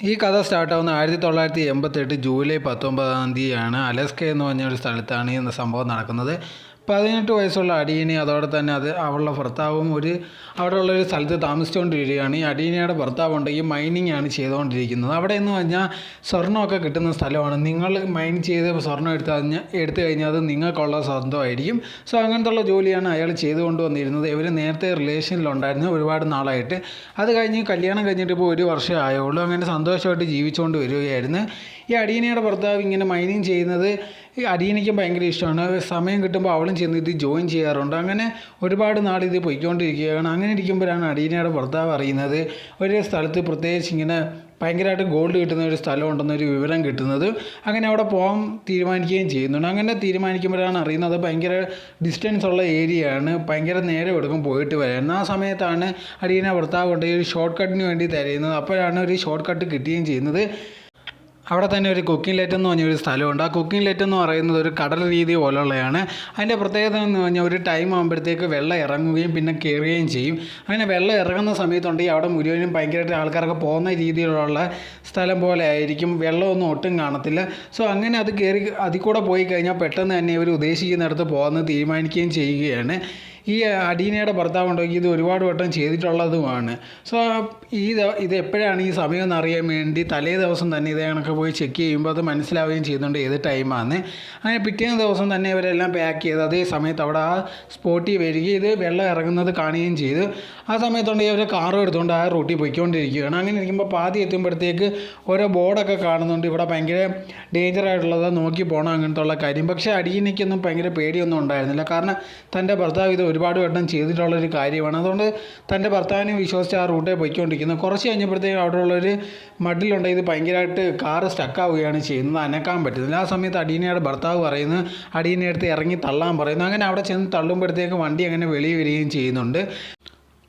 ഈ കഥ സ്റ്റാർട്ടാവുന്ന ആയിരത്തി തൊള്ളായിരത്തി എൺപത്തെട്ട് ജൂലൈ പത്തൊമ്പതാം തീയതിയാണ് അലസ്ക എന്ന് പറഞ്ഞ ഒരു സ്ഥലത്താണ് ഈ സംഭവം നടക്കുന്നത്. പതിനെട്ട് വയസ്സുള്ള അടീനി അതോടെ തന്നെ അത് അവളുടെ ഭർത്താവും ഒരു അവിടെയുള്ള ഒരു സ്ഥലത്ത് താമസിച്ചുകൊണ്ടിരിക്കുകയാണ്. ഈ അടീനയുടെ ഭർത്താവ് ഉണ്ടെങ്കിൽ മൈനിങ് ആണ് ചെയ്തുകൊണ്ടിരിക്കുന്നത്. അവിടെ എന്ന് പറഞ്ഞാൽ സ്വർണമൊക്കെ കിട്ടുന്ന സ്ഥലമാണ്. നിങ്ങൾ മൈൻ ചെയ്ത് സ്വർണം എടുത്ത് കഴിഞ്ഞാൽ എടുത്തു കഴിഞ്ഞാൽ അത് നിങ്ങൾക്കുള്ള സ്വന്തമായിരിക്കും. സോ അങ്ങനത്തുള്ള ജോലിയാണ് അയാൾ ചെയ്തുകൊണ്ട് വന്നിരുന്നത് ഇവർ നേരത്തെ റിലേഷനിലുണ്ടായിരുന്നു ഒരുപാട് നാളായിട്ട്. അത് കഴിഞ്ഞ് കല്യാണം കഴിഞ്ഞിട്ട് ഇപ്പോൾ ഒരു വർഷം ആയുള്ളൂ. അങ്ങനെ സന്തോഷമായിട്ട് ജീവിച്ചുകൊണ്ട് വരികയായിരുന്നു. ഈ അടീനയുടെ ഭർത്താവ് ഇങ്ങനെ മൈനിങ് ചെയ്യുന്നത് ഈ അടീനയ്ക്ക് ഭയങ്കര ഇഷ്ടമാണ്. സമയം കിട്ടുമ്പോൾ അവളും ചെന്ന് ഇത് ജോയിൻ ചെയ്യാറുണ്ട്. അങ്ങനെ ഒരുപാട് നാൾ ഇത് പൊയ്ക്കൊണ്ടിരിക്കുകയാണ്. അങ്ങനെ ഇരിക്കുമ്പോഴാണ് അടീനയുടെ ഭർത്താവ് അറിയുന്നത്. ഒരു സ്ഥലത്ത് പ്രത്യേകിച്ച് ഇങ്ങനെ ഭയങ്കരമായിട്ട് ഗോൾഡ് കിട്ടുന്ന ഒരു സ്ഥലമുണ്ടെന്നൊരു വിവരം കിട്ടുന്നത്. അങ്ങനെ അവിടെ പോകാൻ തീരുമാനിക്കുകയും ചെയ്യുന്നുണ്ട്. അങ്ങനെ തീരുമാനിക്കുമ്പോഴാണ് അറിയുന്നത് ഭയങ്കര ഡിസ്റ്റൻസ് ഉള്ള ഏരിയയാണ് ഭയങ്കര നേരെ എടുക്കും പോയിട്ട് വരാൻ. ആ സമയത്താണ് അടിയനെ ഭർത്താവ് കൊണ്ട് ഒരു ഷോർട്ട് കട്ടിന് വേണ്ടി തിരയുന്നത്. അപ്പോഴാണ് ഒരു ഷോർട്ട് കട്ട് കിട്ടുകയും ചെയ്യുന്നത്. അവിടെ തന്നെ ഒരു കുക്കിംഗ് ലെറ്റ് എന്ന് പറഞ്ഞൊരു സ്ഥലമുണ്ട്. ആ കുക്കിംഗ് ലെറ്റ് എന്ന് പറയുന്നത് ഒരു കടൽ രീതി പോലുള്ളതാണ് അതിന്റെ പ്രത്യേകത എന്ന് പറഞ്ഞാൽ ഒരു ടൈം ആകുമ്പോഴത്തേക്ക് വെള്ളം ഇറങ്ങുകയും പിന്നെ കയറുകയും ചെയ്യും. അങ്ങനെ വെള്ളം ഇറങ്ങുന്ന സമയത്തുണ്ടെങ്കിൽ അവിടെ മുഴുവനും ഭയങ്കരമായിട്ട് ആൾക്കാരൊക്കെ പോകുന്ന രീതിയിലുള്ള സ്ഥലം പോലെ ആയിരിക്കും. വെള്ളമൊന്നും ഒട്ടും കാണത്തില്ല. സോ അങ്ങനെ അത് കയറി അതിൽ കൂടെ പോയി കഴിഞ്ഞാൽ പെട്ടെന്ന് തന്നെ ഇവർ ഉദ്ദേശിക്കുന്നിടത്ത് പോകുന്നത് തീരുമാനിക്കുകയും ചെയ്യുകയാണ്. ഈ അടീനയുടെ ഭർത്താവ് ഉണ്ടെങ്കിൽ ഇത് ഒരുപാട് വട്ടം ചെയ്തിട്ടുള്ളതുമാണ്. സോ ഈ ഇത് എപ്പോഴാണ് ഈ സമയം എന്ന് അറിയാൻ വേണ്ടി തലേ ദിവസം തന്നെ ഇതേ കണക്ക് പോയി ചെക്ക് ചെയ്യുമ്പോൾ അത് മനസ്സിലാവുകയും ചെയ്യുന്നുണ്ട് ഏത് ടൈമാണ് അങ്ങനെ പിറ്റേന്ന് ദിവസം തന്നെ ഇവരെല്ലാം പാക്ക് ചെയ്ത് അതേ സമയത്ത് അവിടെ ആ സ്പോട്ടിൽ വരികയും ഇത് വെള്ളം ഇറങ്ങുന്നത് കാണുകയും ചെയ്തു. ആ സമയത്തുണ്ടെങ്കിൽ അവർ കാറും എടുത്തുകൊണ്ട് ആ റൂട്ടിൽ പോയിക്കൊണ്ടിരിക്കുകയാണ്. അങ്ങനെ ഇരിക്കുമ്പോൾ പാതി എത്തുമ്പോഴത്തേക്ക് ഓരോ ബോർഡൊക്കെ കാണുന്നുണ്ട്. ഇവിടെ ഭയങ്കര ഡേഞ്ചർ ആയിട്ടുള്ളത് നോക്കി പോകണം അങ്ങനത്തെ ഉള്ള കാര്യം. പക്ഷേ അടിയനയ്ക്കൊന്നും ഭയങ്കര പേടിയൊന്നും ഉണ്ടായിരുന്നില്ല. കാരണം തന്റെ ഭർത്താവ് ഇത് ഒരുപാട് വട്ടം ചെയ്തിട്ടുള്ളൊരു കാര്യമാണ്. അതുകൊണ്ട് തന്റെ ഭർത്താവിനെ വിശ്വസിച്ച് ആ റൂട്ടേ പോയിക്കൊണ്ടിരിക്കുന്നത് കുറച്ച് കഴിഞ്ഞപ്പോഴത്തേക്കും അവിടെയുള്ളൊരു മഡിലുണ്ട് ഇത് ഭയങ്കരമായിട്ട് കാറ് സ്റ്റക്കാവുകയാണ് ചെയ്യുന്നത്. അനക്കാൻ പറ്റുന്നില്ല. ആ സമയത്ത് അടീനയുടെ ഭർത്താവ് പറയുന്നു അടീനെ അടുത്ത് ഇറങ്ങി തള്ളാൻ പറയുന്നു. അങ്ങനെ അവിടെ ചെന്ന് തള്ളുമ്പോഴത്തേക്ക് വണ്ടി അങ്ങനെ വെളിയിൽ വരികയും ചെയ്യുന്നുണ്ട്.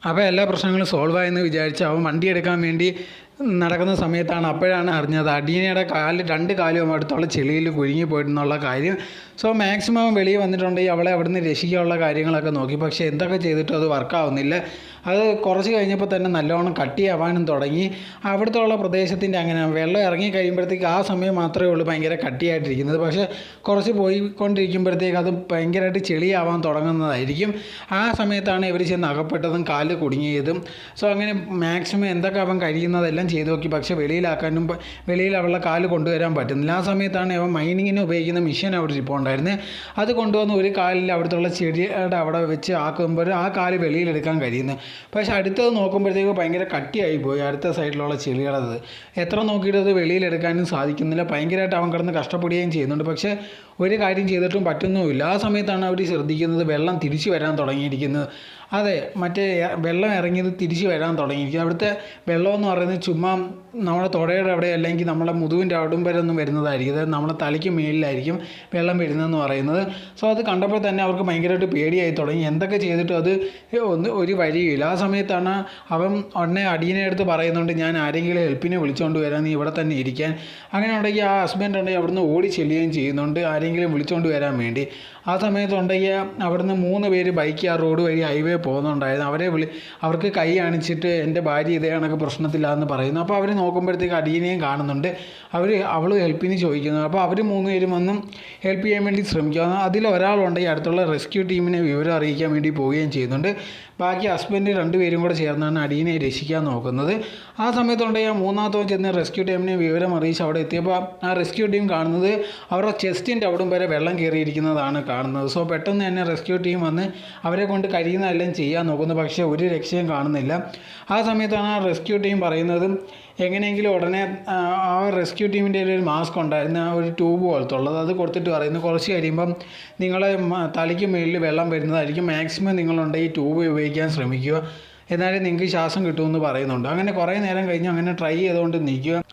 അപ്പോൾ എല്ലാ പ്രശ്നങ്ങളും സോൾവ് ആയെന്ന് വിചാരിച്ച് അവൻ വണ്ടി എടുക്കാൻ വേണ്ടി നടക്കുന്ന സമയത്താണ് അപ്പോഴാണ് അറിഞ്ഞത്. അടീനയുടെ കാൽ രണ്ട് കാലും അടുത്തുള്ള ചെളിയിൽ കുഴുങ്ങി പോയിട്ടെന്നുള്ള കാര്യം. സോ മാക്സിമം വെളിയിൽ വന്നിട്ടുണ്ടെങ്കിൽ അവളെ അവിടുന്ന് രക്ഷിക്കാനുള്ള കാര്യങ്ങളൊക്കെ നോക്കി. പക്ഷേ എന്തൊക്കെ ചെയ്തിട്ടും അത് വർക്കാവുന്നില്ല അത് കുറച്ച് കഴിഞ്ഞപ്പോൾ തന്നെ നല്ലോണം കട്ടിയാവാനും തുടങ്ങി. അവിടുത്തെ പ്രദേശത്തിന്റെ അങ്ങനെ വെള്ളം ഇറങ്ങി കഴിയുമ്പോഴത്തേക്ക് ആ സമയം മാത്രമേ ഉള്ളൂ ഭയങ്കര കട്ടിയായിട്ടിരിക്കുന്നത് പക്ഷേ കുറച്ച് പോയിക്കൊണ്ടിരിക്കുമ്പോഴത്തേക്ക് അത് ഭയങ്കരമായിട്ട് ചെളിയാവാൻ തുടങ്ങുന്നതായിരിക്കും. ആ സമയത്താണ് ഇവർ ചെന്ന് അകപ്പെട്ടതും കാൽ കുടുങ്ങിയതും. സോ അങ്ങനെ മാക്സിമം എന്തൊക്കെ അവൻ കഴിയുന്നതെല്ലാം ചെയ്തു നോക്കി. പക്ഷേ വെളിയിലാക്കാനും വെളിയിൽ അവളുടെ കാൽ കൊണ്ടുവരാൻ പറ്റുന്നില്ല. ആ സമയത്താണ് അവൻ മൈനിങ്ങിന് ഉപയോഗിക്കുന്ന മെഷീൻ അവിടെ ഇരിപ്പുണ്ടായിരുന്നത് അത് കൊണ്ടുവന്ന് ഒരു കാലിൽ അവിടുത്തെ ചെടിയുടെ അവിടെ വെച്ച് ആക്കുമ്പോൾ ആ കാൽ വെളിയിലെടുക്കാൻ കഴിയുന്നത് പക്ഷേ അടുത്തത് നോക്കുമ്പോഴത്തേക്ക് ഭയങ്കര കട്ടിയായി പോയി. അടുത്ത സൈഡിലുള്ള ചെളികളത്. എത്ര നോക്കിയിട്ട് അത് വെളിയിലെടുക്കാനും സാധിക്കുന്നില്ല. ഭയങ്കരമായിട്ട് അവൻ കിടന്ന് കഷ്ടപ്പെടുകയും ചെയ്യുന്നുണ്ട്. പക്ഷേ ഒരു കാര്യം ചെയ്തിട്ടും പറ്റുന്നുമില്ല. ആ സമയത്താണ് അവർ ശ്രദ്ധിക്കുന്നത് വെള്ളം തിരിച്ചു വരാൻ തുടങ്ങിയിരിക്കുന്നത്. അതെ മറ്റേ വെള്ളം ഇറങ്ങിയത് തിരിച്ചു വരാൻ തുടങ്ങിയിരിക്കും അവിടുത്തെ വെള്ളം എന്ന് പറയുന്നത് ചുമ്മാ നമ്മുടെ തുടയുടെ അവിടെ അല്ലെങ്കിൽ നമ്മുടെ മുതുവിന്റെ അവിടും വരെ ഒന്നും വരുന്നതായിരിക്കും. അതായത് നമ്മുടെ തലയ്ക്ക് മേലിലായിരിക്കും വെള്ളം വരുന്നതെന്ന് പറയുന്നത്. സോ അത് കണ്ടപ്പോൾ തന്നെ അവർക്ക് ഭയങ്കരമായിട്ട് പേടിയായി തുടങ്ങി. എന്തൊക്കെ ചെയ്തിട്ടും അത് ഒന്ന് ഒരു വഴിയില്ല ആ സമയത്താണ് അവൻ ഉടനെ അടിയനെ അടുത്ത് പറയുന്നുണ്ട് ഞാൻ ആരെങ്കിലും ഹെൽപ്പിനെ വിളിച്ചുകൊണ്ട് വരാൻ നീ ഇവിടെ തന്നെ ഇരിക്കാൻ. അങ്ങനെ ഉണ്ടെങ്കിൽ ആ ഹസ്ബൻഡ് ഉണ്ടെങ്കിൽ അവിടുന്ന് ഓടി ചെല്ലുകയും ചെയ്യുന്നുണ്ട്. ആരെങ്കിലും വിളിച്ചുകൊണ്ട് വരാൻ വേണ്ടി. ആ സമയത്തുണ്ടെങ്കിൽ അവിടുന്ന് മൂന്ന് പേര് ബൈക്ക് ആ റോഡ് വഴി ഹൈവേ പോകുന്നുണ്ടായിരുന്നു. അവരെ വിളി അവർക്ക് കൈ കാണിച്ചിട്ട് എന്റെ ഭാര്യ ഇതേ കണക്ക് പ്രശ്നത്തിലാന്ന് പറയുന്നു. അപ്പോൾ അവർ നോക്കുമ്പോഴത്തേക്ക് അടിയനെയും കാണുന്നുണ്ട്. അവർ അവൾ ഹെൽപ്പിന് ചോദിക്കുന്നു. അപ്പോൾ അവർ മൂന്ന് പേരും വന്നും ഹെൽപ്പ് ചെയ്യാൻ വേണ്ടി ശ്രമിക്കുക. അതിൽ ഒരാളുണ്ടെങ്കിൽ അടുത്തുള്ള റെസ്ക്യൂ ടീമിനെ വിവരം അറിയിക്കാൻ വേണ്ടി പോവുകയും ചെയ്യുന്നുണ്ട്. ബാക്കി ഹസ്ബൻഡ് രണ്ടുപേരും കൂടെ ചേർന്നാണ് അടിയനെ രക്ഷിക്കാൻ നോക്കുന്നത്. ആ സമയത്തുണ്ടെങ്കിൽ മൂന്നാമത്തോ ചെന്ന് റെസ്ക്യൂ ടീമിനെ വിവരം അറിയിച്ച് അവിടെ എത്തിയപ്പോൾ ആ റെസ്ക്യൂ ടീം കാണുന്നത് അവരുടെ ചെസ്റ്റിന്റെ അവിടം വരെ വെള്ളം കയറിയിരിക്കുന്നതാണ് കാണുന്നത്. സോ പെട്ടെന്ന് തന്നെ റെസ്ക്യൂ ടീം വന്ന് അവരെ കൊണ്ട് കഴിയുന്നതെല്ലാം ചെയ്യാൻ നോക്കുന്നു. പക്ഷേ ഒരു രക്ഷയും കാണുന്നില്ല. ആ സമയത്താണ് ആ റെസ്ക്യൂ ടീം പറയുന്നത് എങ്ങനെയെങ്കിലും ഉടനെ ആ, റെസ്ക്യൂ ടീമിന്റെ ഒരു മാസ്ക് ഉണ്ടായിരുന്നു ഒരു ട്യൂബ് പോലത്തെ ഉള്ളത്. അത് കൊടുത്തിട്ട് പറയുന്നു കുറച്ച് കഴിയുമ്പം നിങ്ങളെ തലയ്ക്ക് മുകളിൽ വെള്ളം വരുന്നതായിരിക്കും. മാക്സിമം നിങ്ങളുണ്ട് ഈ ട്യൂബ് ഉപയോഗിക്കാൻ ശ്രമിക്കുക. എന്നാലേ നിങ്ങൾക്ക് ശ്വാസം കിട്ടുമെന്ന് പറയുന്നുണ്ട്. അങ്ങനെ കുറേ നേരം കഴിഞ്ഞ് അങ്ങനെ ട്രൈ ചെയ്തുകൊണ്ട് നിൽക്കുക.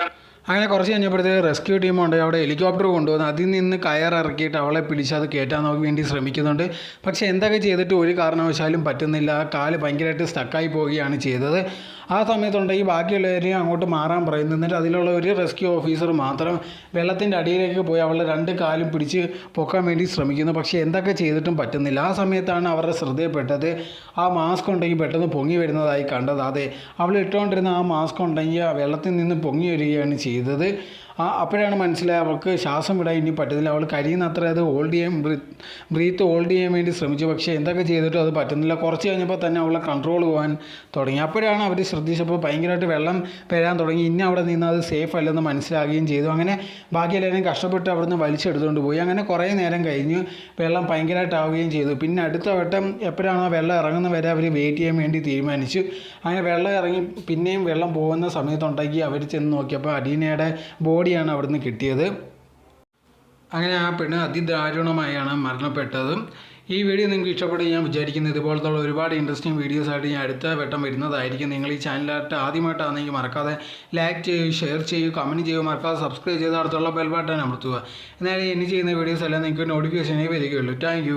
അങ്ങനെ കുറച്ച് കഴിഞ്ഞപ്പോഴത്തേക്ക് റെസ്ക്യൂ ടീമുണ്ട് അവിടെ ഹെലികോപ്റ്റർ കൊണ്ടുവന്ന് അതിൽ നിന്ന് കയറിറക്കിയിട്ട് അവളെ പിടിച്ച് അത് കയറ്റാൻ നോക്കി വേണ്ടി ശ്രമിക്കുന്നുണ്ട്. പക്ഷേ എന്തൊക്കെ ചെയ്തിട്ട് ഒരു കാരണവശാലും പറ്റുന്നില്ല. ആ കാൽ ഭയങ്കരമായിട്ട് സ്റ്റക്കായി പോവുകയാണ് ചെയ്തത്. ആ സമയത്തുണ്ടെങ്കിൽ ബാക്കിയുള്ളവരെയും അങ്ങോട്ട് മാറാൻ പറയുന്നു എന്നിട്ട് അതിലുള്ള ഒരു റെസ്ക്യൂ ഓഫീസർ മാത്രം വെള്ളത്തിന്റെ അടിയിലേക്ക് പോയി അവളുടെ രണ്ട് കാലും പിടിച്ച് പൊക്കാൻ വേണ്ടി ശ്രമിക്കുന്നു. പക്ഷേ എന്തൊക്കെ ചെയ്തിട്ടും പറ്റുന്നില്ല. ആ സമയത്താണ് അവരുടെ ശ്രദ്ധയിൽപ്പെട്ടത്. ആ മാസ്ക് ഉണ്ടെങ്കിൽ പെട്ടെന്ന് പൊങ്ങി വരുന്നതായി കണ്ടത്. അതെ അവൾ ഇട്ടുകൊണ്ടിരുന്ന ആ മാസ്ക് ഉണ്ടെങ്കിൽ വെള്ളത്തിൽ നിന്ന് പൊങ്ങി വരികയാണ് ചെയ്തത്. ആ അപ്പോഴാണ് മനസ്സിലായത് അവൾക്ക് ശ്വാസം വിടാൻ ഇനി പറ്റുന്നില്ല. അവൾ കഴിയുന്ന അത്ര അത് ഹോൾഡ് ചെയ്യാൻ ബ്രീത്ത് ഹോൾഡ് ചെയ്യാൻ വേണ്ടി ശ്രമിച്ചു. പക്ഷേ എന്തൊക്കെ ചെയ്തിട്ടും അത് പറ്റുന്നില്ല. കുറച്ച് കഴിഞ്ഞപ്പോൾ തന്നെ അവളെ കൺട്രോൾ പോകാൻ തുടങ്ങി. അപ്പോഴാണ് അവർ ശ്രദ്ധിച്ചപ്പോൾ ഭയങ്കരമായിട്ട് വെള്ളം വരാൻ തുടങ്ങി. ഇനി അവിടെ നിന്ന് അത് സേഫ് അല്ലെന്ന് മനസ്സിലാകുകയും ചെയ്തു. അങ്ങനെ ബാക്കി എല്ലാവരും കഷ്ടപ്പെട്ട് അവിടുന്ന് വലിച്ചെടുത്തുകൊണ്ട് പോയി. അങ്ങനെ കുറേ നേരം കഴിഞ്ഞു. വെള്ളം ഭയങ്കരമായിട്ടാവുകയും ചെയ്തു. പിന്നെ അടുത്ത വട്ടം എപ്പോഴാണോ വെള്ളം ഇറങ്ങുന്ന വരെ അവർ വെയിറ്റ് ചെയ്യാൻ വേണ്ടി തീരുമാനിച്ചു. അങ്ങനെ വെള്ളം ഇറങ്ങി പിന്നെയും വെള്ളം പോകുന്ന സമയത്തുണ്ടെങ്കിൽ അവർ ചെന്ന് നോക്കിയപ്പോൾ അഡീനയുടെ ബോഡിയാണ് അവിടുന്ന് കിട്ടിയത്. അങ്ങനെ ആ പെണ്ണ് അതിദാരുണമായാണ് മരണപ്പെട്ടത്. ഈ വീഡിയോ നിങ്ങൾക്ക് ഇഷ്ടപ്പെടും ഞാൻ വിചാരിക്കുന്നു. ഇതുപോലത്തെ ഒരുപാട് ഇൻട്രസ്റ്റിംഗ് വീഡിയോസ് ആയിട്ട് ഞാൻ അടുത്ത വട്ടം വരുന്നതായിരിക്കും. നിങ്ങൾ ഈ ചാനലായിട്ട് ആദ്യമായിട്ടാണെങ്കിൽ മറക്കാതെ ലൈക്ക് ചെയ്യൂ ഷെയർ ചെയ്യൂ കമന്റ് ചെയ്യൂ. മറക്കാതെ സബ്സ്ക്രൈബ് ചെയ്ത് അടുത്തുള്ള ബെൽ ബട്ടൺ അമർത്തുക. എന്നാലും ഇനി ചെയ്യുന്ന വീഡിയോസ് എല്ലാം നിങ്ങൾക്ക് നോട്ടിഫിക്കേഷനേ വരികയുള്ളൂ. താങ്ക്